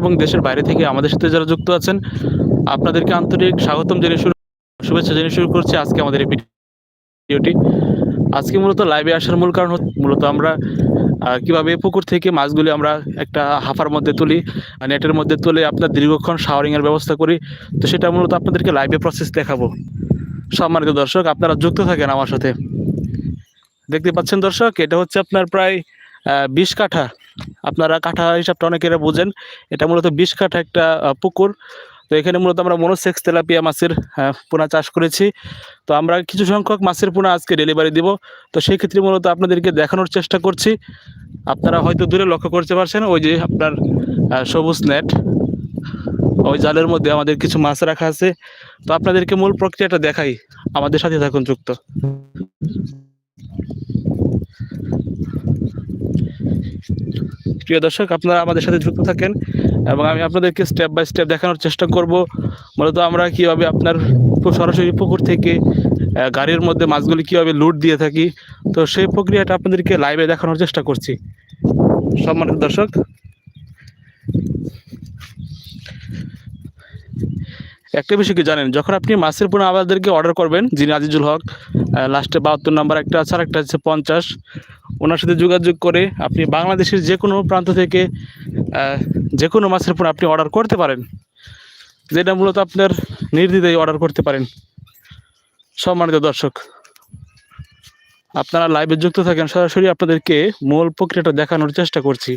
এবং দেশের বাইরে থেকে আমাদের সাথে যারা যুক্ত আছেন, আপনাদেরকে আন্তরিক স্বাগতম জানিয়ে শুরু শুভেচ্ছা জানিয়ে শুরু করছি আজকে আমাদের এই ভিডিওটি। আজকে মূলত লাইভে আসার মূল কারণ মূলত আমরা কীভাবে পুকুর থেকে মাছগুলি আমরা একটা হাফার মধ্যে তুলি নেটের মধ্যে তুলে আপনার দীর্ঘক্ষণ শাওয়ারিংয়ের ব্যবস্থা করি। তো সেটা মূলত আপনাদেরকে লাইভে প্রসেস দেখাবো। সম্মানিত দর্শক, আপনারা যুক্ত থাকেন আমার সাথে। দেখতে পাচ্ছেন দর্শক, এটা হচ্ছে আপনার প্রায় বিশ কাঠা। আপনারা কাঠা হিসাবটা অনেকেরা বোঝেন। এটা মূলত বিশ কাঠা একটা পুকুর। তো এখানে মূলত আমরা মনোসেক্স তেলাপিয়া মাছের পোনা চাষ করেছি। তো আমরা কিছু সংখ্যক মাছের পোনা আজকে ডেলিভারি দিব। তো সেই ক্ষেত্রে মূলত আপনাদেরকে দেখানোর চেষ্টা করছি। আপনারা হয়তো দূরে লক্ষ্য করতে পারছেন, ওই যে আপনার সবুজ নেট ওই জালের মধ্যে আমাদের কিছু মাছ রাখা আছে। তো আপনাদেরকে মূল প্রক্রিয়াটা দেখাই। আমাদের সাথে থাকুন যুক্ত। প্রিয় দর্শক, আপনারা আমাদের সাথে যুক্ত থাকেন এবং আমি আপনাদেরকে স্টেপ বাই স্টেপ দেখানোর চেষ্টা করব। মূলত আমরা কীভাবে আপনার সরাসরি পুকুর থেকে গাড়ির মধ্যে মাছগুলি কীভাবে লুট দিয়ে থাকি, তো সেই প্রক্রিয়াটা আপনাদেরকে লাইভে দেখানোর চেষ্টা করছি। সম্মানিত দর্শক, একটা বিষয় কি জানেন? যখন আপনি মাছের পোনা আমাদেরকে অর্ডার করবেন, যিনি আজিজুল হক লাস্টে বাহাত্তর নাম্বার একটা আছে আর একটা হচ্ছে পঞ্চাশ ওনার সাথে যোগাযোগ করে আপনি বাংলাদেশের যে কোনো প্রান্ত থেকে যে কোনো মাছের পোনা আপনি অর্ডার করতে পারেন। যেটা মূলত আপনার নির্দ্বিধায় অর্ডার করতে পারেন। সম্মানিত দর্শক, আপনারা লাইভে যুক্ত থাকেন, সরাসরি আপনাদেরকে মূল প্রক্রিয়াটা দেখানোর চেষ্টা করছি।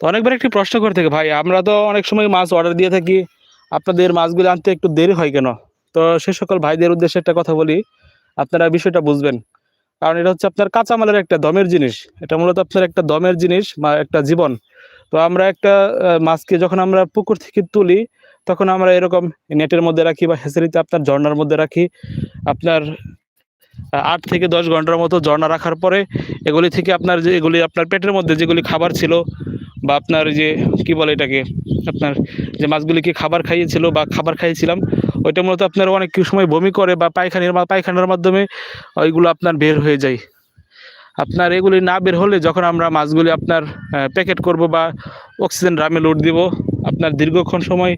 তো অনেকবার একটি প্রশ্ন করে থাকে, ভাই, আমরা তো অনেক সময় মাছ অর্ডার দিয়ে থাকি, আপনাদের মাছগুলো আনতে একটু দেরি হয় কেন? তো সে সকল ভাইদের উদ্দেশ্যে একটা কথা বলি, আপনারা বিষয়টা বুঝবেন। কারণ এটা হচ্ছে আপনার কাঁচামালের একটা দমের জিনিস, এটা মূলত আপনার একটা দমের জিনিস বা একটা জীবন। তো আমরা একটা মাছকে যখন আমরা পুকুর থেকে তুলি, তখন আমরা এরকম নেটের মধ্যে রাখি বা হেসারিতে আপনার ঝর্নার মধ্যে রাখি। আপনার আট থেকে দশ ঘণ্টার মতো ঝর্ণা রাখার পরে এগুলি থেকে আপনার যে, এগুলি আপনার পেটের মধ্যে যেগুলি খাবার ছিল বা আপনার যে, কি বলে এটাকে, আপনার যে মাছগুলিকে খাবার খাইয়েছিল বা খাবার খাইয়েছিলাম, ওইটা মূলত আপনার অনেক সময় বমি করে বা পায়খানার পায়খানার মাধ্যমে ওইগুলো আপনার বের হয়ে যায়। আপনার এগুলি না বের হলে যখন আমরা মাছগুলি আপনার প্যাকেট করব বা অক্সিজেন ড্রামে লোড দিব, আপনার দীর্ঘক্ষণ সময়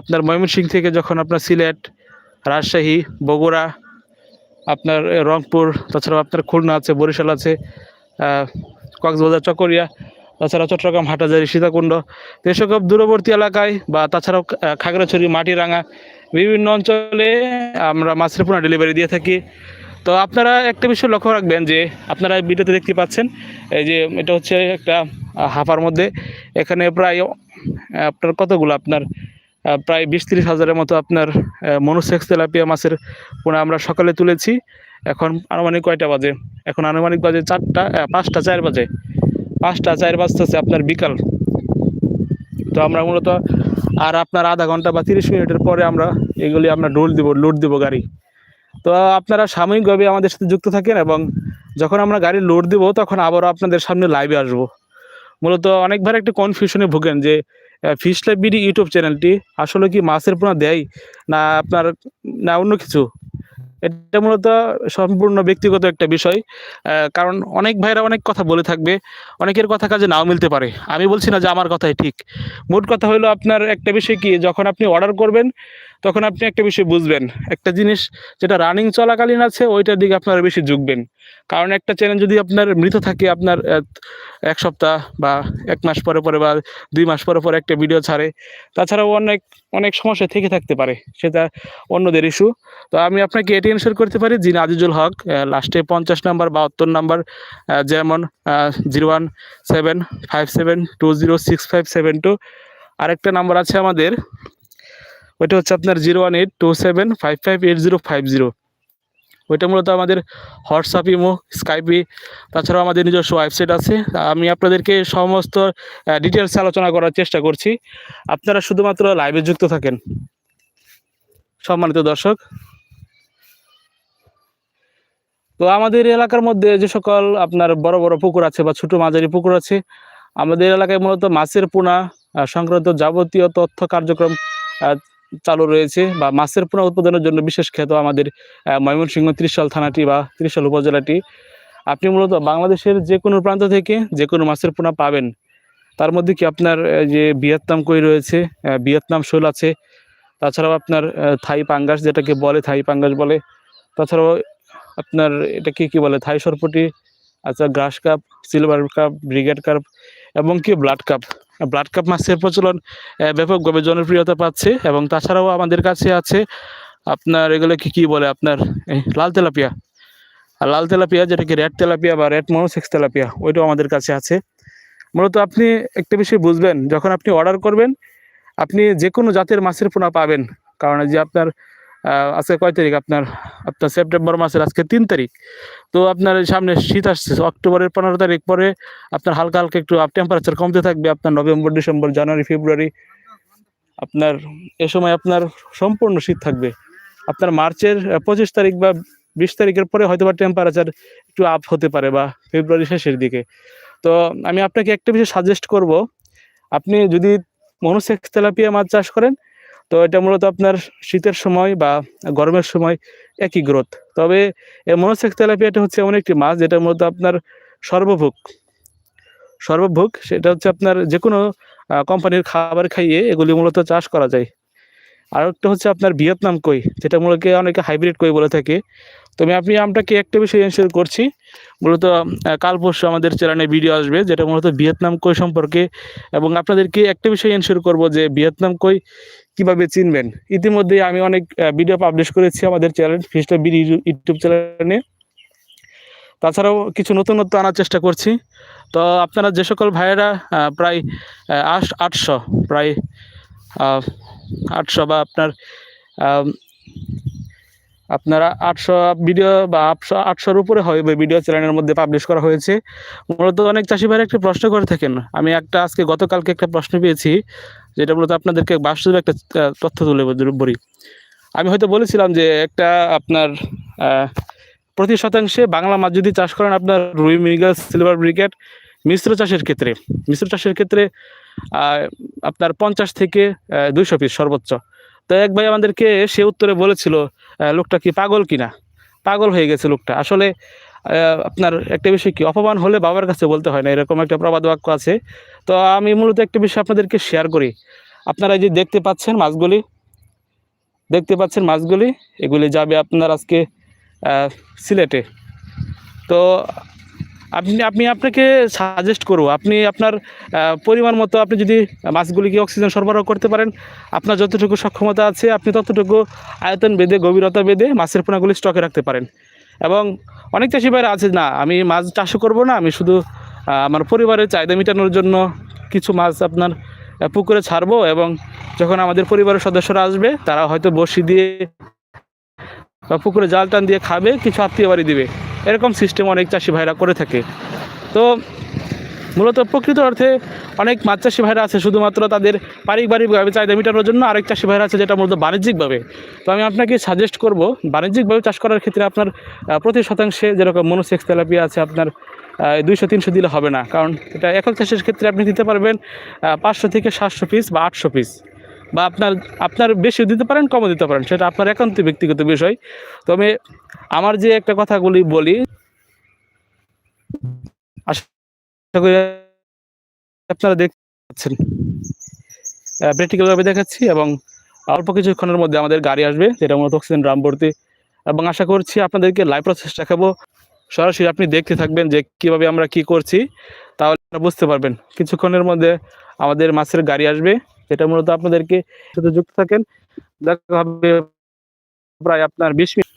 আপনার ময়মনসিংহ থেকে যখন আপনার সিলেট, রাজশাহী, বগুড়া, আপনার রংপুর, তাছাড়াও আপনার খুলনা আছে, বরিশাল আছে কক্সবাজার, চকরিয়া তাছাড়া চট্টগ্রাম হাটাজারি সীতাকুণ্ড এসব দূরবর্তী এলাকায় বা তাছাড়াও খাগড়াছড়ি মাটিরাঙ্গা বিভিন্ন অঞ্চলে আমরা মাছের পোনা ডেলিভারি দিয়ে থাকি। তো আপনারা একটা বিষয় লক্ষ্য রাখবেন যে, আপনারা ভিডিওতে দেখতে পাচ্ছেন, এই যে এটা হচ্ছে একটা হাফার মধ্যে। এখানে প্রায় আপনার কতগুলো? আপনার প্রায় বিশ তিরিশ হাজারের মতো আপনার মনোসেক্স তেলাপিয়া মাছের পোনা আমরা সকালে তুলেছি। এখন আনুমানিক কয়টা বাজে? এখন আনুমানিক বাজে চারটা পাঁচটা, চার বাজে। পাঁচটা, চার বাজতেছে আপনার বিকাল। তো আমরা মূলত আর আপনার আধা ঘণ্টা বা তিরিশ মিনিটের পরে আমরা এগুলি আমরা ডোল দিব লোড দিব গাড়ি। তো আপনারা সাময়িকভাবে আমাদের সাথে যুক্ত থাকেন এবং যখন আমরা গাড়ি লোড দিব, তখন আবারও আপনাদের সামনে লাইভে আসব। মূলত অনেকবার একটু কনফিউশনে ভোগেন যে ফিশ লাইভ বিডি ইউটিউব চ্যানেলটি আসলে কি মাছের পোনা দেয় না আপনার, না অন্য কিছু? এটা মূলত সম্পূর্ণ ব্যক্তিগত একটা বিষয় কারণ অনেক ভাইরা অনেক কথা বলে থাকবে, অনেকের কথা কাজে নাও মিলতে পারে। আমি বলছি না যে আমার কথাই ঠিক। মোট কথা হলো আপনার একটা বিষয় কি, যখন আপনি অর্ডার করবেন তখন আপনি একটা বিষয় বুঝবেন। একটা জিনিস যেটা রানিং চলাকালীন আছে, ওইটার দিকে আপনারা বেশি ঝুঁকবেন। কারণ একটা চ্যানেল যদি আপনার মৃত থাকে, আপনার এক সপ্তাহ বা এক মাস পরে পরে বা দুই মাস পরে পরে একটা ভিডিও ছাড়ে, তাছাড়াও অনেক অনেক সমস্যা থেকে থাকতে পারে, সেটা অন্যদের ইস্যু তো আমি আপনাকে এটি এনশোর করতে পারি, যিনি আজিজুল হক লাস্টে পঞ্চাশ নাম্বার, বাহাত্তর নাম্বার যেমন zero one seven, five seven, two zero six five seven two. আরেকটা নাম্বার আছে আমাদের ওইটা হচ্ছে আপনার zero one eight two seven five five eight zero five zero. ওইটা মূলত আমাদের হোয়াটসঅ্যাপ, ইমো, স্কাইপি, তাছাড়াও আমাদের নিজস্ব ওয়েবসাইট আছে। আমি আপনাদেরকে সমস্ত ডিটেলস আলোচনা করার চেষ্টা করছি। আপনারা শুধুমাত্র লাইভে যুক্ত থাকেন। সম্মানিত দর্শক। তো আমাদের এলাকার মধ্যে যে সকল আপনার বড় বড় পুকুর আছে বা ছোট মাঝারি পুকুর আছে, আমাদের এলাকায় মূলত মাছের পোনা সংক্রান্ত যাবতীয় তথ্য কার্যক্রম চালু রয়েছে বা মাছের পোনা উৎপাদনের জন্য বিশেষ খ্যাত আমাদের ময়মনসিংহ ত্রিশাল থানাটি বা ত্রিশাল উপজেলাটি। আপনি মূলত বাংলাদেশের যে কোনো প্রান্ত থেকে যে কোনো মাছের পোনা পাবেন। তার মধ্যে কি আপনার যে ভিয়েতনাম কই রয়েছে ভিয়েতনাম শোল আছে, তাছাড়াও আপনার থাই পাঙ্গাস যেটাকে বলে, থাই পাঙ্গাস বলে, তাছাড়াও আপনার এটাকে কি বলে, থাই সরপটি আচ্ছা grass carp, silver carp, brigade carp, এবং কি ব্লাড কাপ। ব্লাড কাপ মাছের প্রচলন ব্যাপকভাবে জনপ্রিয়তা পাচ্ছে এবং তাছাড়াও আমাদের কাছে আছে আপনার এগুলো কি কি বলে আপনার লাল তেলাপিয়া। আর লাল তেলাপিয়া যেটাকে রেড তেলাপিয়া বা রেড মনোসেক্স তেলাপিয়া, ওইটাও আমাদের কাছে আছে। মূলত আপনি একটা বিষয় বুঝবেন, যখন আপনি অর্ডার করবেন, আপনি যে কোনো জাতের মাছের পোনা পাবেন। কারণ যে আপনার আজকে কয় তারিখ আপনার? আপনার সেপ্টেম্বর মাসের আজকে তিন তারিখ। তো আপনার সামনে শীত আসছে অক্টোবরের পনেরো তারিখ পরে আপনার হালকা হালকা একটু টেম্পারেচার কমতে থাকবে। আপনার নভেম্বর ডিসেম্বর জানুয়ারি ফেব্রুয়ারি আপনার এ সময় আপনার সম্পূর্ণ শীত থাকবে। আপনার মার্চের পঁচিশ তারিখ বা বিশ তারিখের পরে হয়তো বা টেম্পারেচার একটু আপ হতে পারে বা ফেব্রুয়ারি শেষের দিকে। তো আমি আপনাকে একটা বিষয় সাজেস্ট করব। আপনি যদি মনোসেক্স তেলাপিয়া মাছ চাষ করেন তো এটা মূলত আপনার শীতের সময় বা গরমের সময় একই গ্রোথ। তবে এই মনোসেক্স তেলাপিয়াটা হচ্ছে এমন একটি মাছ যেটা মূলত আপনার সর্বভোগ। সর্বভোগ সেটা হচ্ছে আপনার যে কোনো কোম্পানির খাবার খাইয়ে এগুলি মূলত চাষ করা যায়। আর একটা হচ্ছে আপনার ভিয়েতনাম কই, যেটা মূলত অনেকে হাইব্রিড কই বলে থাকে। তো আমি আপনি আমটাকে একটা বিষয় এনশিওর করছি। মূলত কাল পরশু আমাদের চ্যানেলে ভিডিও আসবে, যেটা মূলত ভিয়েতনাম কই সম্পর্কে। এবং আপনাদেরকে একটা বিষয় এনশিওর করব যে, ভিয়েতনাম কই কীভাবে চিনবেন। ইতিমধ্যে আমি অনেক ভিডিও পাবলিশ করেছি আমাদের চ্যানেল ফিস্টা বিডি ইউটিউব চ্যানেলে তাছাড়াও কিছু নতুনত্ব আনার চেষ্টা করছি। তো আপনারা যে সকল ভাইয়েরা প্রায় আশ আটশো, প্রায় আটশো বা আপনার আপনারা আটশো ভিডিও বা আটশো আটশোর উপরে হবে ভিডিও চ্যানেলের মধ্যে পাবলিশ করা হয়েছে। মূলত অনেক চাষি ভাইরা একটা প্রশ্ন করে থাকেন। আমি একটা আজকে, গতকালকে একটা প্রশ্ন পেয়েছি, যেটা মূলত আপনাদেরকে বাস্তব একটা তথ্য তুলে বলি আমি হয়তো বলেছিলাম যে একটা আপনার প্রতি শতাংশে বাংলা মাছ যদি চাষ করেন আপনার রুই মৃগা সিলভার ব্রিগেড মিশ্র চাষের ক্ষেত্রে, মিশ্র চাষের ক্ষেত্রে আপনার পঞ্চাশ থেকে দুইশো পিস সর্বোচ্চ। তো এক ভাই আমাদেরকে সে উত্তরে বলেছিল লোকটা কি পাগল কিনা? পাগল হয়ে গেছে লোকটা। আসলে আপনার একটা বিষয় কি, অপমান হলে বাবার কাছে বলতে হয় না, এরকম একটা প্রবাদ বাক্য আছে। তো আমি মূলত একটা বিষয় আপনাদেরকে শেয়ার করি। আপনারা যে দেখতে পাচ্ছেন মাছগুলি, দেখতে পাচ্ছেন মাছগুলি, এগুলি যাবে আপনার আজকে সিলেটে। তো আপনি আপনি আপনাকে সাজেস্ট করব। আপনি আপনার পরিমাণ মতো আপনি যদি মাছগুলিকে অক্সিজেন সরবরাহ করতে পারেন, আপনার যতটুকু সক্ষমতা আছে, আপনি ততটুকু আয়তন বেঁধে, গভীরতা বেঁধে মাছের পোনাগুলি স্টকে রাখতে পারেন। এবং অনেক চাষি ভাইরা আছে না, আমি মাছ চাষও করব না, আমি শুধু আমার পরিবারের চাহিদা মেটানোর জন্য কিছু মাছ আপনার পুকুরে ছাড়বো এবং যখন আমাদের পরিবারের সদস্যরা আসবে, তারা হয়তো বসি দিয়ে বা পুকুরে জাল টান দিয়ে খাবে, কিছু আত্মীয় বাড়ি দিবে। এরকম সিস্টেম অনেক চাষি ভাইরা করে থাকে। তো মূলত প্রকৃত অর্থে অনেক মাছ চাষি ভাইরা আছে, শুধুমাত্র তাদের পারিবারিকভাবে চাহিদা মেটানোর জন্য আরেক চাষি ভাইরা আছে যেটা মূলত বাণিজ্যিকভাবে। তো আমি আপনাকে সাজেস্ট করব, বাণিজ্যিকভাবে চাষ করার ক্ষেত্রে আপনার প্রতি শতাংশে যেরকম মনোসেক্স তেলাপিয়া আছে আপনার দুইশো, তিনশো দিলে হবে না। কারণ এটা একক চাষের ক্ষেত্রে আপনি দিতে পারবেন পাঁচশো থেকে সাতশো পিস বা আটশো পিস বা আপনার আপনার বেশিও দিতে পারেন, কমও দিতে পারেন। সেটা আপনার একান্ত ব্যক্তিগত বিষয়। তবে আমার যে একটা কথাগুলি বলি আপনারা দেখতে পাচ্ছেন। প্র্যাকটিক্যালভাবে দেখাচ্ছি এবং অল্প কিছুক্ষণের মধ্যে আমাদের গাড়ি আসবে, যেটা মূলত অক্সিজেন ড্রাম এবং আশা করছি আপনাদেরকে লাইভ প্রসেস দেখাবো। সরাসরি আপনি দেখতে থাকবেন যে কীভাবে আমরা কি করছি, তাহলে বুঝতে পারবেন। কিছুক্ষণের মধ্যে আমাদের মাছের গাড়ি আসবে, যেটা মূলত আপনাদেরকে সাথে যুক্ত থাকেন। দেখা হবে প্রায় আপনার বিশ মিনিট